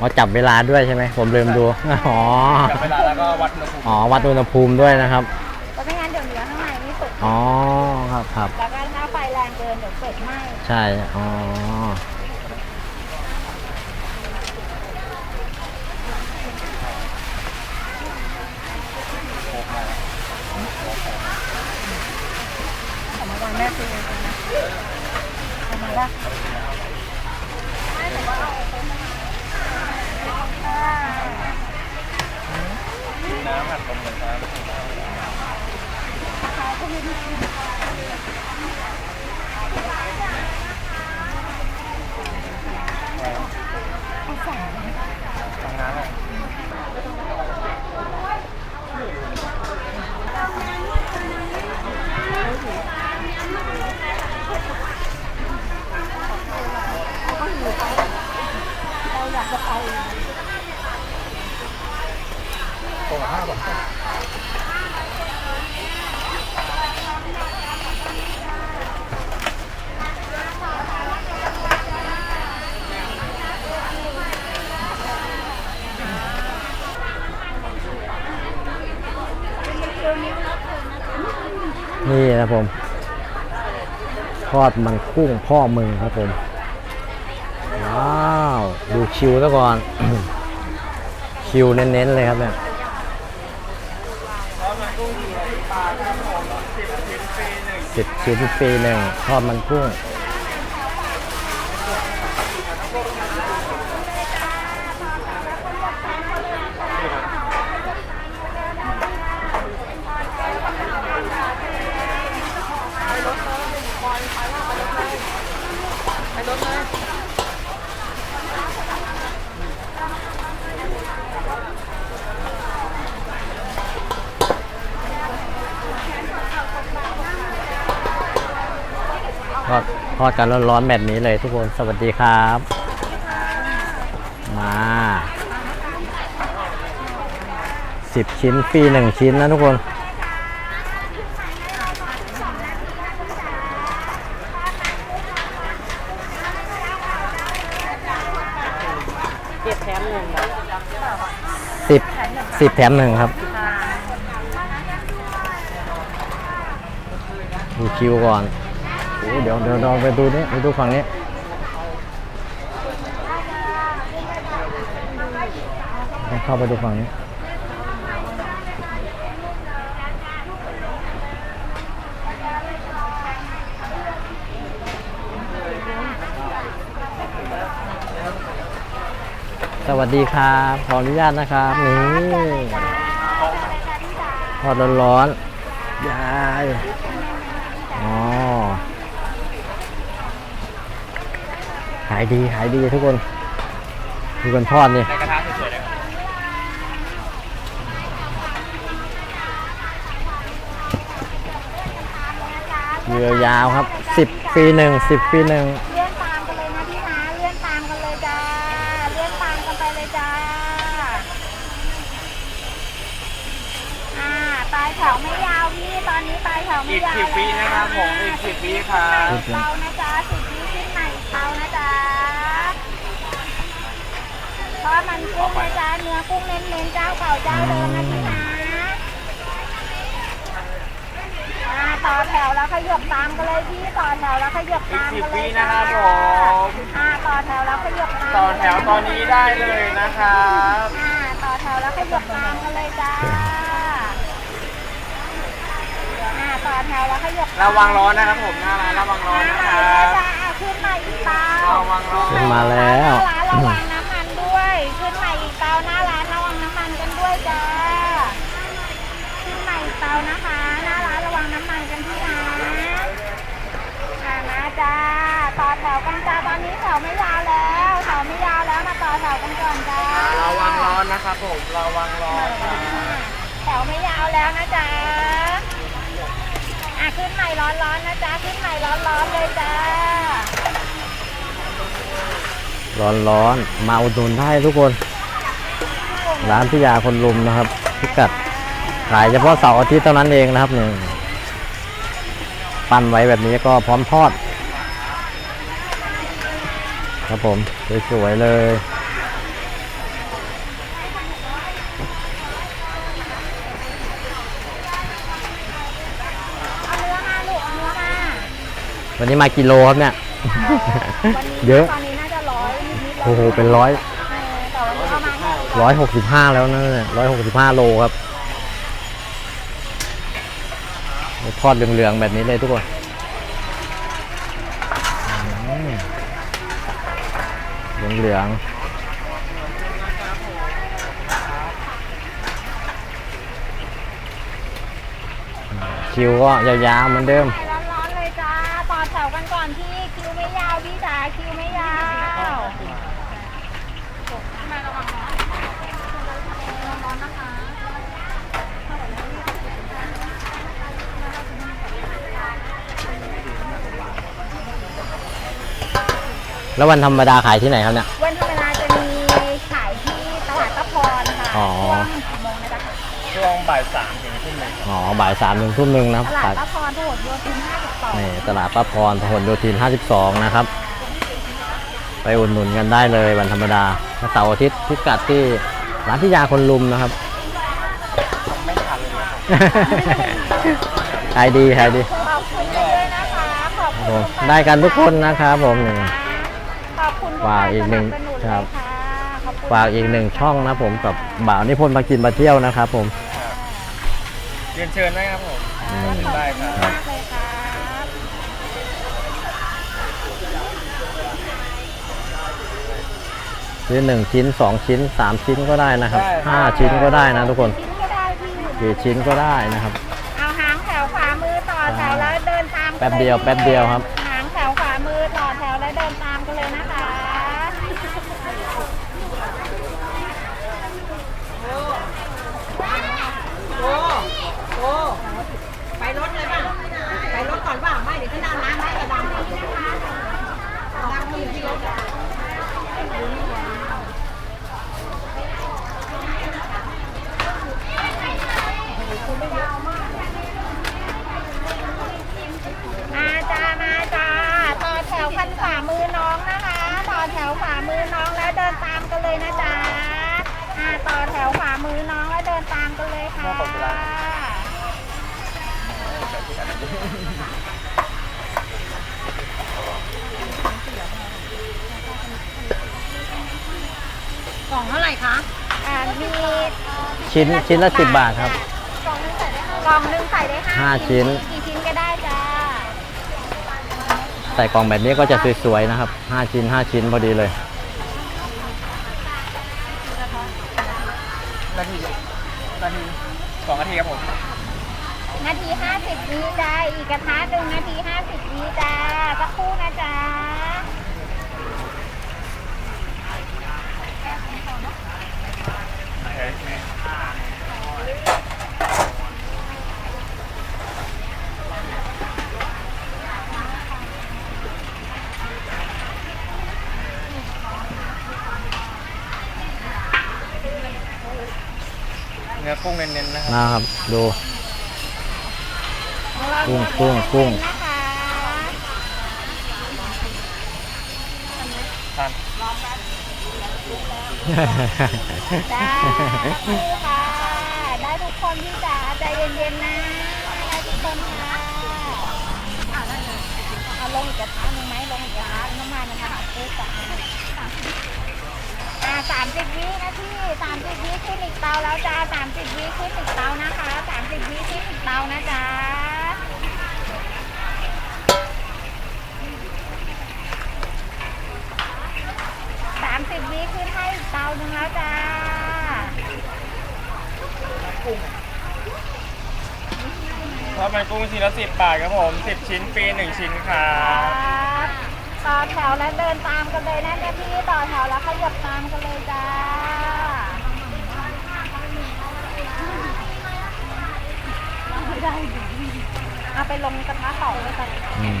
อ๋อจับเวลาด้วยใช่ไหมผมลืมดู อ๋อ จับเวลาแล้วก็วัดอุณหภูมิอ๋อ วัดอุณหภูมิด้วยนะครับ เพราะไม่งั้นเดี๋ยวเนื้อข้างในไม่สุก อ๋อ ครับครับ แล้วก็ถ้าไฟแรงเกินเดี๋ยวเป็ดไหม้ใช่ อ๋อของเมื่อวานแม่ซื้อเองนะเอามาปะไม่แต่ว่าเอาไปมาอ่า น้ำอัดลมเหมือนกันทำงานอะเราอยากจะไป ตรงห้าบาท นี่นะครับผม ทอ ดมันกุ้งพ่อมือครับผม ว้าว ดูคิวซะก่อน คิวเน้นๆเลยครับเนี่ยสิบชิ้นฟรีหนึ่งทอดมันกุ้ง ทอดทอดกันร้อนๆแบบนี้เลยทุกคนสวัสดีครับ มาสิบชิ้นฟรีหนึ่งชิ้นนะทุกคน เก็บแถมหนึ่งแบบ สิบ สิบแถมหนึ่งครับ ดูคิวก่อนโอ้เดี๋ยวเดี๋ยวเราไปดูนี้ไปดูฝั่งนี้ เข้าไปดูฝั่งนี้ สวัสดีครับ ขออนุญาตนะครับนี่ทอดร้อนๆยายอ๋อขายดีขายดีทุกคนดูกันทอดนี่ในกระทะสวยเลยครับเรือยาวครับ10ปีหนึ่ง10ปีหนึ่ง เลื่อนตามกันเลยนะพี่นะเลื่อนตามกันเลยจ้าเลื่อนตามกันไปเลยจ้าอ่าปลายแถวไม่ยาวพี่ ตอนนี้ปลายแถวไม่อีกยาวสิบวินะครับผมอีกสิบวิครับ เตานะจ๊ะสิบวิขึ้นใหม่เตานะจ๊ะทอดมันกุ้งนะจ๊ะเนื้อกุ้งเน้นๆเจ้าเก่าเจ้าเดิมนะพี่นะอ่าต่อแถวแล้วขยับตามกันเลยพี่ต่อแถวแล้วขยับอีกตามสิบกันเลวิยนะจ้าครับผม อ่าต่อแถวแล้วขยับตามต่อแถวตอนนี้ได้เลยนะครับ อ่าต่อแถวแล้วขยับตามกันเลยจ้าอ่าต่อแถวแล้วขยับระวังร้อนนะครับผมหน้าร้านระวังร้อนนะคมารับจ้าขึ้นมาอีกเตาระวังร้อน ขึ้นมาแล้ว หน้าร้านระวังน้ำมันด้วย ขึ้นมาอีกเตาหน้าร้านระวังน้ำมันกันด้วยจ้า ขึ้นมาอีกเตานะคะ หน้าร้านระวังน้ำมันกันที่ร้านอ่ามาจ้า ต่อแถวกันจ้าตอนนี้แถวไม่ยาวแล้ว แถวไม่ยาวแล้วมาต่อแถวกันก่อนจ้า ระวังร้อนนะครับผมระวังร้อนครับแถวไม่ยาวแล้วนะจ๊ะอะ ขึ้นใหม่ร้อนๆนะจ๊ะขึ้นใหม่ร้อนๆเลยจ้าร้อนร้อนๆมาอุดหนุนได้ทุกคน ร้านพิยาคนลุมนะครับ พิกัดขายเฉพาะเสาร์อาทิตย์เท่านั้นเองนะครับเนี่ยปั้นไว้แบบนี้ก็พร้อมทอด ครับผมสวยๆเลย เอาเนื้อมาลูกเอาเนื้อมา วันนี้มากิโลครับเนี่ย วันนี้เยอะ ตอนนี้น่าจะร้อยนิดๆโอ้โห เป็นร้อยเออแต่วันนี้เอามาให้ร้อยหกสิบห้าแล้วนะเนี่ยร้อยหกสิบห้าโลครับทอดเหลืองๆแบบนี้เลยทุกคนอืมเหลืองๆ คิวก็ยาวๆเหมือนเดิม ร้อนๆเลยจ้า ต่อแถวกันก่อนพี่ คิวไม่ยาวพี่จ๋า คิวไม่ยาวมาระวังร้อนร้อนนะคะ แล้ววันธรรมดาขายที่ไหนครับเนี่ย วันธรรมดาจะมีขายที่ตลาดตะพรค่ะอ๋อ ช่วงกี่โมงนะจ๊ะช่วงบ่ายสามถึงทุ่มหนึ่งอ๋อบ่ายสามถึงทุ่มหนึ่งนะครับตลาดขายตะพรพหลโยธิน52นี่ตลาดป้าพรพหลโยธิน 52 นะครับ ไปอุดหนุนกันได้เลยวันธรรมดาถ้าเสาร์อาทิตย์พิกัดที่ร้านพิยาคนลุมนะครับ ไม่ทันเลยนะครับขายดีขายดี ขอบคุณด้วยนะคะขอบครับคุผณมได้กันทุกคนนะครับผมนี่ขอบคุณ ฝากอีกหนึ่งสบสครับเลยค่ะขอบคุณฝากอีกหนึ่งช่องนะผมกับบ่าวนิพนธ์มากินมาเที่ยวนะครับผมเรียนเชิญได้ครับผมอืมได้ครับมากเลยครับชิ้นหนึ่งชิ้นสองชิ้นสามชิ้นก็ได้นะครับห้าชิ้นก็ได้นะทุกคนชิ้นก็ได้พี่กี่ชิ้นก็ได้นะครับ เอาหางแถวขวามือต่อแถวแล้วเดินตามแป๊บเดียวแป๊บเดียวครับ หางแถวขวามือต่อแถวแล้วเดินตามกันเลยนะคะ ไปรถเลยป่ะ ไปร ถก่อนป่ะไม่เดี๋ยวฉันอาน้ำให้กระดำน้ำมีอยู่ที่รถอะ มาจ้ามาจ้าต่อแถวคันขวามือน้องนะคะ ต่อแถวขวามือน้องแล้วเดินตามกันเลยนะจ๊ะอ่าต่อแถวขวามือน้องแล้วเดินตามกันเลยค่ะ กล่องเท่าไหร่คะ อ่ามี ชิ้นชิ้นละสิบบาทครับกล่องหนึงใส่ได้ห้าห้าชิ้น กี่ชิ้นก็ได้จ้าใส่กล่องแบบนี้ก็จะสวยๆนะครับห้าชิ้นห้าชิ้นพอดีเลย นาทีนาทีสองนาทีครับผมนาทีห้าสิบวิจ้าอีกกระทะหนึ่งนาทีห้าสิบวิจ้าสักครู่นะจ๊ะ เนื้อกุ้งเน้นๆนะครับนะครับ ดู กุ้งกุ้งกุ้ง ทาน จ้าค่ะ ได้ทุกคนพี่จ๋าใจเย็นๆนะได้ทุกคนค่ะเอาได้เลยเอาลงอีกกระทะหนึ่งไหมลงอีกกระทะน้ำมันนะคะเอ๊ะจ้ะอ่าสามสิบวินาทีสามสิบวิขึ้นอีกเตาแล้วจ้าสามสิบวิขึ้นอีกเตานะคะสามสิบวิขึ้นอีกเตานะจ๊ะ มัน กุ้งชิ้นละสิบบาทครับผมสิบชิ้นฟรีหนึ่งชิ้นครัครับบต่อแถวแล้วเดินตามกันเลยนะเจ้าพี่ต่อแถวแล้วขยับตามกันเลยจ้าเอาไปลงกระทะต่อเลยกันอืม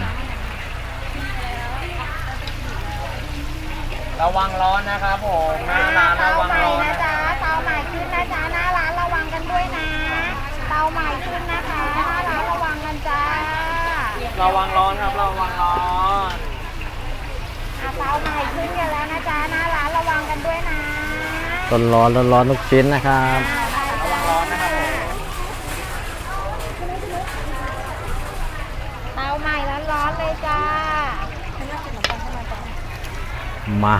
ระวังร้อนนะครับผมหน้าร้านเตาระวังใหม่ร้อนนะนะจ๊ะเตาใหม่ขึ้นนะจ๊ะหน้าร้านระวังกันด้วยนะเตาใหม่ขึ้นนะคะหน้าร้านระวังกัน จ้าระวังร้อนครับระวังร้อนอะเตาใหม่ขึ้นกันแล้วนะจ๊ะหน้าร้านระวังกันด้วยนะร้อนร้อนร้อนร้อนทุกชิ้นนะครับอ่าได้ระจ้าวังร้อนนะครับผมเตาใหม่ร้อนๆเลยจ้ามา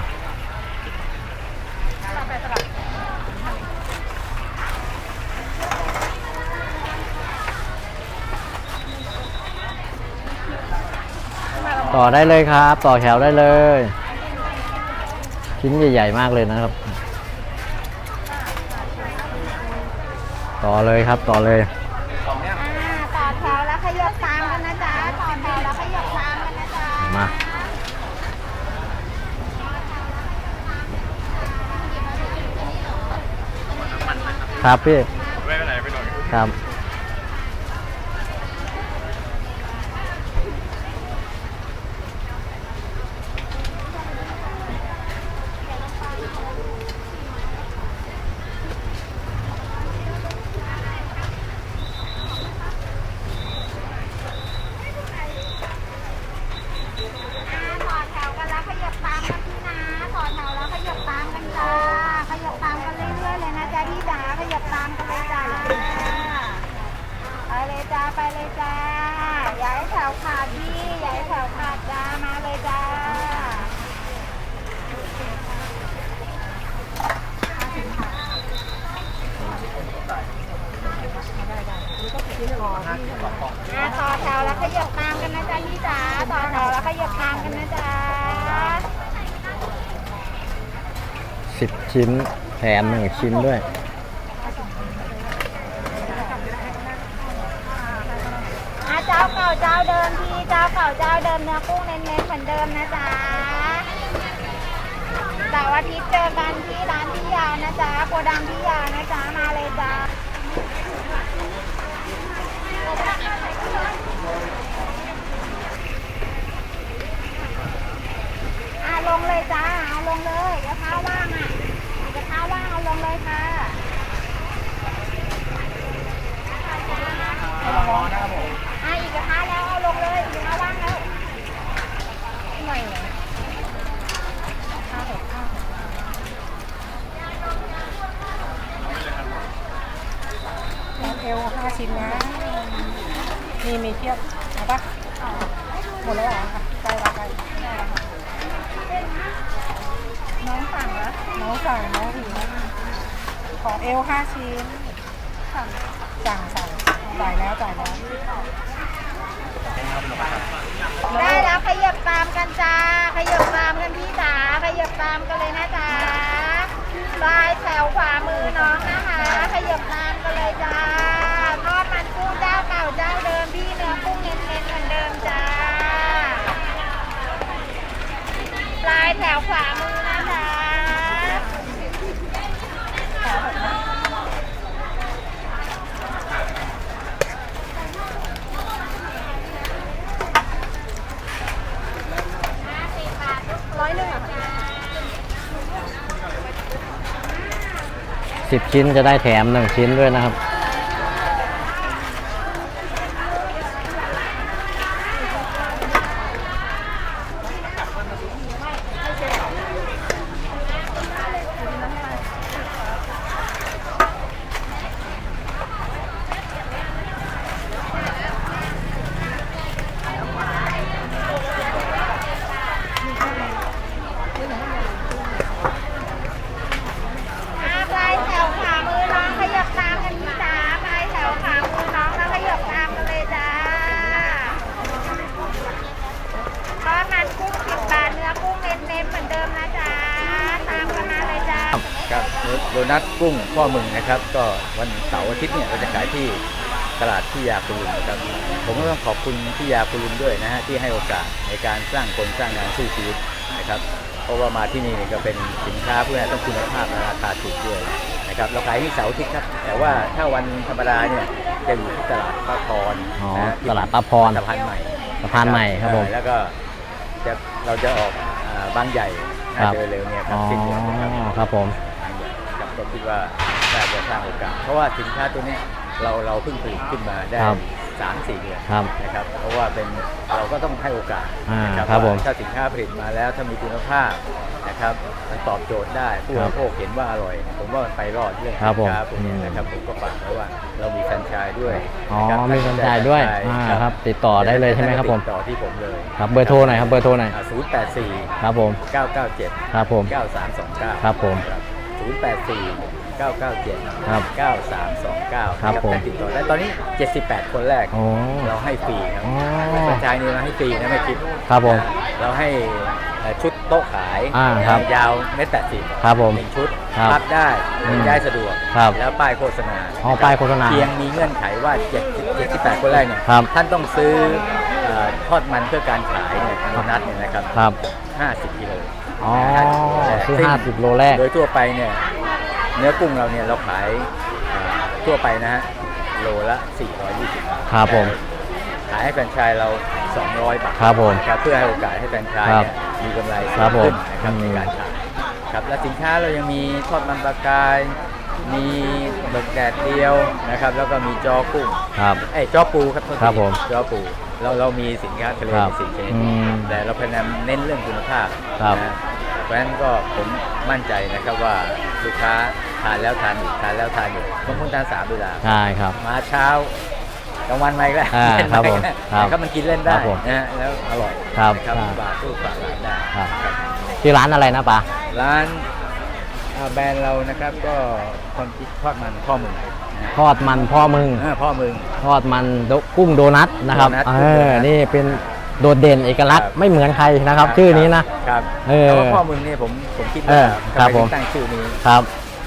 ต่อได้เลยครับ ต่อแถวได้เลย ชิ้นใหญ่ ๆ มากเลยนะครับ ต่อเลยครับต่อเลยสองเนี่ยอ่าต่อแถวแล้วขยับตามกันนะจ๊ะ ต่อแถวแล้วขยับตามกันนะจ๊ะมาครับพี่ ไม่เป็นไรไปหน่อยครับ อ่าต่อแถวกันแล้วขยับตามกันพี่นะต่อแถวแล้วขยับตามกันจ้าขยับตามกันเรื่อยๆเลยนะจ๊ะพี่จ๋าขยับตามกันเลยจ้าไปเลยจ้าไปเลยจ้าอย่าให้แถวขาดพี่อย่าให้แถวขาดจ้ามาเลยจ้า อ่าต่อแถวแล้วขยับตามกันนะจ๊ะพี่จ๋าต่อแถวแล้วขยับตามกันนะจ๊ะ สิบ ชิ้นแถมหนึ่งชิ้นด้วย อ่าเจ้าเก่าเจ้าเดิมพี่เจ้าเก่าเจ้าเดิมเนื้อกุ้งเน้นๆเหมือนเดิมนะจ๊ะเสาร์อาทิตย์เจอกันที่ร้านพี่ยานะจ๊ะโกดังพี่ยานะจ๊ะมาเลยจ้าอ่าลงเลยจ้าเอาลงเลยกระทะว่าอะกระทะว่างเอา ลงเลยค่ะระวังร้อนนะครับผม อะอีกกระทะแล้วเอาลงเลยอีกกระทะว่างแล้วหน่อยเลยข้าวหกข้าวหกแล้วเอวห้าชิ้นนะ มีมีเทียบเอาปะหมดแล้วเหรอคะใกล้ละใกล้ใกล้ละค่ะน้องสั่งแล้วน้องสั่งน้องถึงขอเอวห้าชิ้น สั่งสั่งสั่งจ่ายแล้วจ่ายแล้ว ได้แล้วขยับตามกันจ้า ขยับตามกันพี่จ๋าขยับตามกันเลยนะจ๊ะปลายแถวขวามือน้องนะคะ ขยับตามกันเลยจ้าทอดมันกุ้งเจ้าเก่าเจ้าเดิมพี่เนื้อกุ้งเน้นๆเหมือนเดิมจ้าปลา ยวขวามือนะคะแถวหกนะห้าสิบบาทร้อยหนึ่งเหรอคะสิบชิ้นจะได้แถมหนึ่งชิ้นด้วยนะครับ อ่าปลายแถวขวามือน้องขยับตามกันพี่จ๋าปลายแถวขวามือน้องแล้วขยับตามกันเลยจ้าทอดมันกุ้งสิบบาทเนื้อกุ้งเน้นๆเหมือนเดิมนะจ๊ะตามกันมาเลยจ้า ครับ โดนัทกุ้งพ่อมึงนะครับ ก็วันเสาร์อาทิตย์เนี่ยเราจะขายที่ตลาดที่ยาคุณลุงนะครับ ผมก็ต้องขอบคุณที่ยาคุณลุงด้วยนะฮะที่ให้โอกาสในการสร้างคนสร้างงานสู้ชีวิตนะครับเพราะว่ามาที่นี่เนี่ยก็เป็นสินค้าเพื่อต้องคุณภาพและราคาถูกด้วยนะครับเราขายที่เสาร์อาทิตย์ครับ แต่ว่าถ้าวันธรรมดาเนี่ยจะอยู่ที่ตลาดป้าพรอ๋อนะฮะตลาดป้าพร สะพานใหม่สะพานใหม่ครับผมเออแล้วก็จะเราจะออกอ่าบางใหญ่ครัน่าบจะเร็วๆเนี่ยคอ๋รับอสิ้นเดือนนะครับครับผม คิดว่าน่าจะสร้างโอกาส เพราะว่าสินค้าตัวนี้เราเราเพิ่งผลิตขึ้นมาได้สามสี่เดือนนะครับ เพราะว่าเป็นเราก็ต้องให้โอกาสนะครับรบว่าถ้าสินค้าผลิตมาแล้วถ้ามีคุณภาพนะครับมันตอบโจทย์ได้ผู้บริโภคเห็นว่าอร่อย ผมว่ามันไปรอดเรื่องครับผมสินค้าพวกนี้นะครับผมก็ฝากไว้ว่าเรามีแฟรนไชส์ด้วยอ๋อะมีแฟรนไชส์ด้วยครับติดต่อได้เลยใช่ไหมครับผม ติดต่อที่ผมเลยครับเบอร์โทรหน่อยครับเบอร์โทรหน่อย0 8 4 ครับผม9 9 7 ครับผม 9329 ครับผม ครับ 084 997 9329ครับผมติดต่อได้ตอนนี้ 78 คนแรกเราให้ฟรีครับกระจายนี้เราให้ฟรีนะไม่คิดครับผมเราให้ชุดโต๊ะขายยาวเมตรแปดสิบครับผมหนึ่ชุดรับได้อืได้สะดวก ครับแล้วป้ายโฆษณาอ๋อป้ายโฆษณาเพียงมีเงื่อนไขว่า78คนแรกเนี่ยครับ ท่านต้องซื้อทอดมันเพื่อการขายเนี่ยโดนัดเนี่ยนะครับ ครับ 50กิโล อ๋อ50ซื้อซึ่ง50โลแรก โดยทั่วไปเนี่ยเนื้อกุ้งเราเนี่ยเราขายเอ่อทั่วไปนะฮะโลละ 420 บาทครับผมขายให้แฟรนไชส์เรา 200 บาทครับผมครับเพื่อให้โอกาสให้แฟรนไชส์ครับเนี่ยมีกำไรสูครังบผมขึ้นนะครับอืม ในการขายครับและสินค้าเรายังมีทอดมันปลากาย มีหมึกแดดเดียวนะครับ แล้วก็มีจอกุ้งครับ ไอ้ยจอปูครับโทษทีครับผมจอปูเราเรามีสินค้าทะเลครับสี่ชนิดอืมแต่เราพยายามเน้นเรื่องคุณภาพครับ นะเพราะฉะนั้นก็ผมมั่นใจนะครับว่าลูกค้าทานแล้วทานอีกทานแล้วทานอีกบางคนทานสามเวลา ใช่ครับ มาเช้ากลางวันไม่ก็อ่าเล่นครับไม่ผมก็ครับแต่ก็มันกินเล่นได้ครับผมนะฮะแล้วอร่อยครับนะครับอ่าบาทตู้ฝากร้านได้ครับ ครับที่ร้านอะไรนะปาร้านอ่า แบรนด์เรานะครับก็ความคิดทอดมันข้อมือนะฮะทอดมันพ่อมึงเออพ่อมึง ทอดมันโดกุ้งโดนัทนะครับโดนัทเอกุ้งโดอนัทนี่เป็นโดดเด่นเอกลักษณ์ครับ ไม่เหมือนใครนะครับ ชื่อนี้นะ ครับเออแต่ว่าพ่อมึงเนี่ยผมผมคิดเอว่าอทำครับไมผถึม งตั้งชื่อนี้ ครับ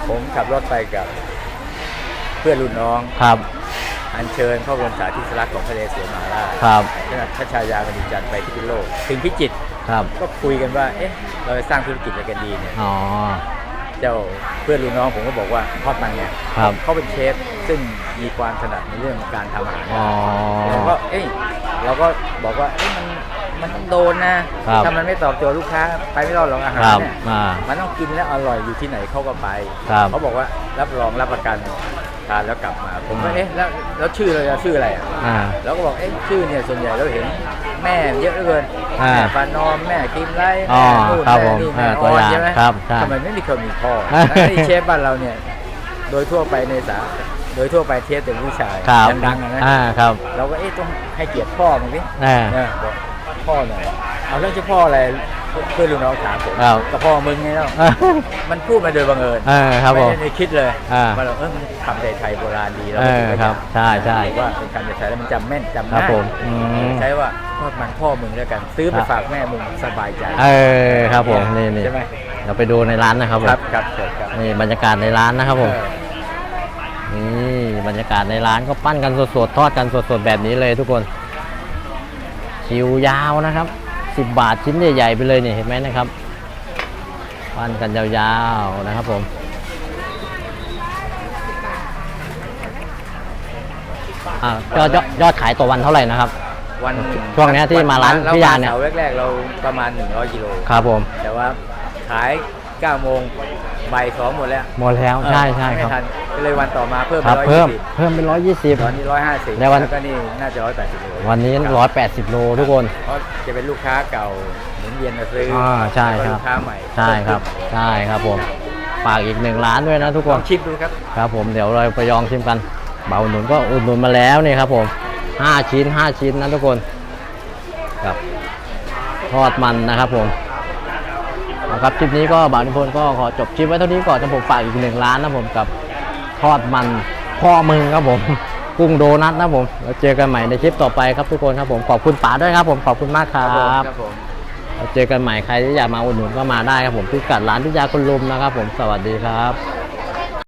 ผมขับรถไปกับ เพื่อนรุ่นน้อง ครับอัญเชิญพระบรมสารีริสลักษณ์ของพระนเรศวรมหาราชครับขณะพระชายาบดินทร์จันทร์ไปที่พิษณุโลก ถึงพิจิตรครับก็คุยกันว่า เอ๊ะ เราจะสร้างธุรกิจอะไรกันดีเนี่ย อ๋อ เจ้าเพื่อนรุ่นน้องผมก็บอกว่าทอดมันไงครับ เขาเป็นเชฟซึ่งมีความถนัดในเรื่องของการทำอาหาร อ๋อ เราก็เอ้ยเราก็บอกว่าเอ้ยมันมันต้องโดนนะครับ ถ้ามันไม่ตอบโจทย์ลูกค้าไปไม่รอดหรอกอาหารครับเนี่ยอ่ามันต้องกินแล้วอร่อยอยู่ที่ไหนเขาก็ไปครับเขาบอกว่ารับรองรับประกันทานแล้วกลับมาผมก็อ่า เอ๊ะแล้วแล้วชื่อเราจะชื่ออะไรอะอ่า เราก็บอกเอ๊ะชื่อเนี่ยส่วนใหญ่เราเห็นแม่เยอะเหลือเกิน อ่าแม่ปานอมแม่กิมไลอ๋อแม่นู่นครับแม่ผมนี่เอแม่ออตัวออนย่างใช่ไหมครับใช่ทำไมไม่มีคนมีพ่ออ่าแล้วนี่เชฟบ้านเราเนี่ย โดยทั่วไปในสาโดยทั่วไปเชฟเป็นผู้ชายครับดังๆอะนะอ่าครับเราก็เอ๊ะต้องให้เกียรติพ่อมึงดิอ่า เนี่ยบอกพ่อหน่อยเอาเรื่องชื่อพ่ออะไร เพื่อนลูกน้องถามผมครับกับพ่อมึงไงเนาะมันพูดมาโดยบังเอิญเออครับผมไม่ได้คิดเลยอ่าว่าเราเออมันคำไทยๆโบราณดีเราเออครับใช่ใช่ว่าเป็นคำไทยๆแล้วมันจำแม่นจำครับง่ายผมอืมใช้ว่าทอดมันพ่อมึงแล้วกัน ซื้อไปครับฝากแม่มึงสบายใจเออครับผมนี่นี่ใช่ไหมเราไปดูในร้านนะครับผมครับครับเชิญครับนี่บรรยากาศในร้านนะครับผมเออนี่บรรยากาศในร้านก็ปั้นกันสดๆทอดกันสดๆแบบนี้เลยทุกคนคิวยาวนะครับ 10บาทชิ้นใหญ่ๆไปเลยนี่เห็นไหมนะครับปั้นกันยาวๆนะครับผมอ่ายอดยอดยอดขายต่อวันเท่าไหร่นะครับ วันช่วงเนี้ยที่มาร้านพี่ยาเนี่ย เสาร์แรกๆเราประมาณ 100กิโลครับผมแต่ว่าขาย9โมงบ่ายสองหมดแล้วหมดแล้วใช่ใช่ไม่ครับ ทันก็ เลยวันต่อมาเพิ่มครับร้อยเพิ่มยี่สิบเพิ่มเป็นร้อยยี่สิบตอนนี้ร้อยห้าสิบแล้ววันก็นี่น่าจะร้อยแปดสิบโลวันนี้ร้อยแปดสิบโลทุกคน เพราะจะเป็นลูกค้าเก่าหมุนเวียนมาซื้อออ่าใช่ครับแล้วก็ลูกค้าใหม่ใช่ครับ ใช่ครับผมฝากอีกหนึ่งร้านด้วยนะทุกคลอน งชิมดูครับ ครับผมเดี๋ยวเราไปยองชิมกันเบาอุดหนุนก็อุดหนุนมาแล้วนี่ครับผมห้าชิ้นห้าชิ้นนะทุกคนครับทอดมันนะครับผมเอาครับคลิปนี้ก็บ่าวนิพนธ์ก็ขอจบคลิปไว้เท่านี้ก่อนนะผมฝากอีกหนึ่งร้านนะผมกับ ทอดมันพ่อมึงครับผม กุ้งโดนัทนะผมแล้วเจอกันใหม่ในคลิปต่อไปครับทุกคนครับผมขอบคุณป๋าด้วยครับผมขอบคุณมากครับครับผมเราเจอกันใหม่ใครที่อยากมาอุดหนุนก็มาได้ครับผมพิกัดร้านพิยาคุณลุมนะครับผมสวัสดีครับ